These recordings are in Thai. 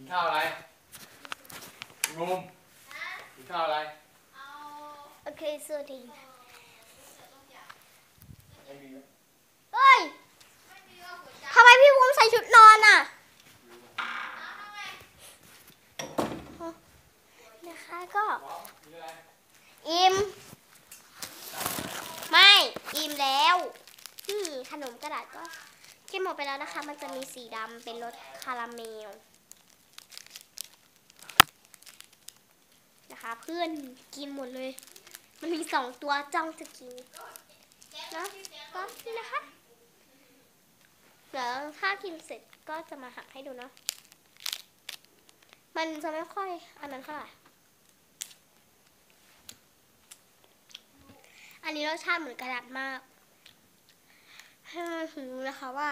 กินข้าวอะไรงมกินข้าวอะไรโอเคสวัสดีไม่มีเฮ้ยทำไมพี่วุ้มใส่ชุดนอนอะ นะคะก็ว้าวมีอะไรอิ่ม ไม่ อิ่มแล้ว นี่ขนมกระดาษก็กินหมดไปแล้วนะคะ มันจะมีสีดำเป็นรสคาราเมล นะคะ เพื่อนกินหมดเลย มันมีสองตัวจ้องจะกินนะก็นี่นะคะเดี๋ยวถ้ากินเสร็จก็จะมาหักให้ดูเนาะมันจะไม่ค่อยอันนั้นเท่าไหร่อันนี้รสชาติเหมือนกระดาษมากให้มาถึงรู้นะคะว่า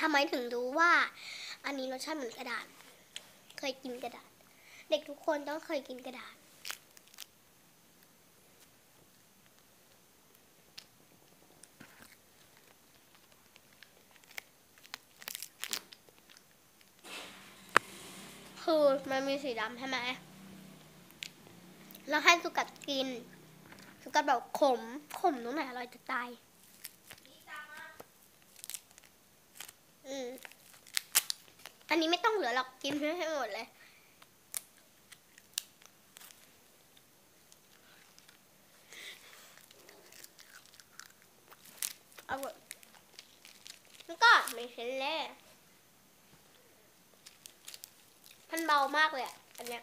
ทำไมถึงรู้ว่า อันนี้รสชาติเหมือนกระดาษ เคยกินกระดาษ เด็กทุกคนต้องเคยกินกระดาษ คือมันมีสีดำใช่ไหมแล้วให้สุกัดกิน สุกัดแบบขม ขมตรงไหนอร่อยจะตายอืม อันนี้ไม่ต้องเหลือหรอกกินให้หมดเลย เอาหมดแล้วก็ไม่เห็นแล้วมันเบามากเลยอะอันเนี้ย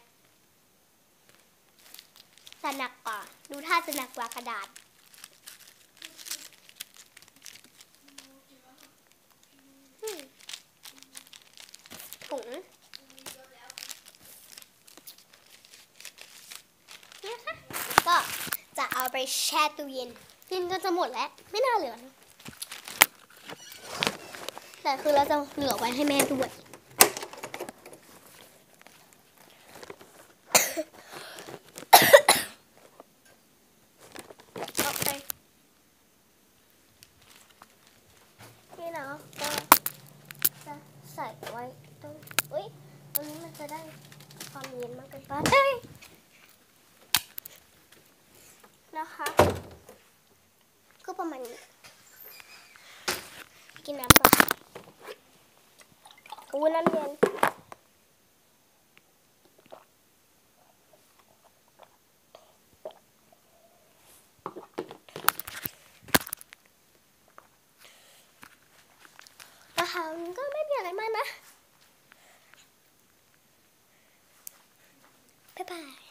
แต่หนักกว่า ดูท่าจะหนักกว่ากระดาษ อืมถุงเนี่ยค่ะ ก็จะเอาไปแช่ตู้เย็นกินก็จะหมดแล้ว ไม่น่าเหลือนะแต่คือเราจะเหลือไว้ให้แม่ด้วยโอเคนี่เนาะก็จะใส่ไว้ตรงอุ้ยตรงนี้มันจะได้ความเย็นมากเกินไปเอ้ นะคะ ก็ประมาณนี้ กินน้ำก่อนอู้น้ำเย็นนะคะก็ไม่มีอะไรมากนะ บ๊ายบาย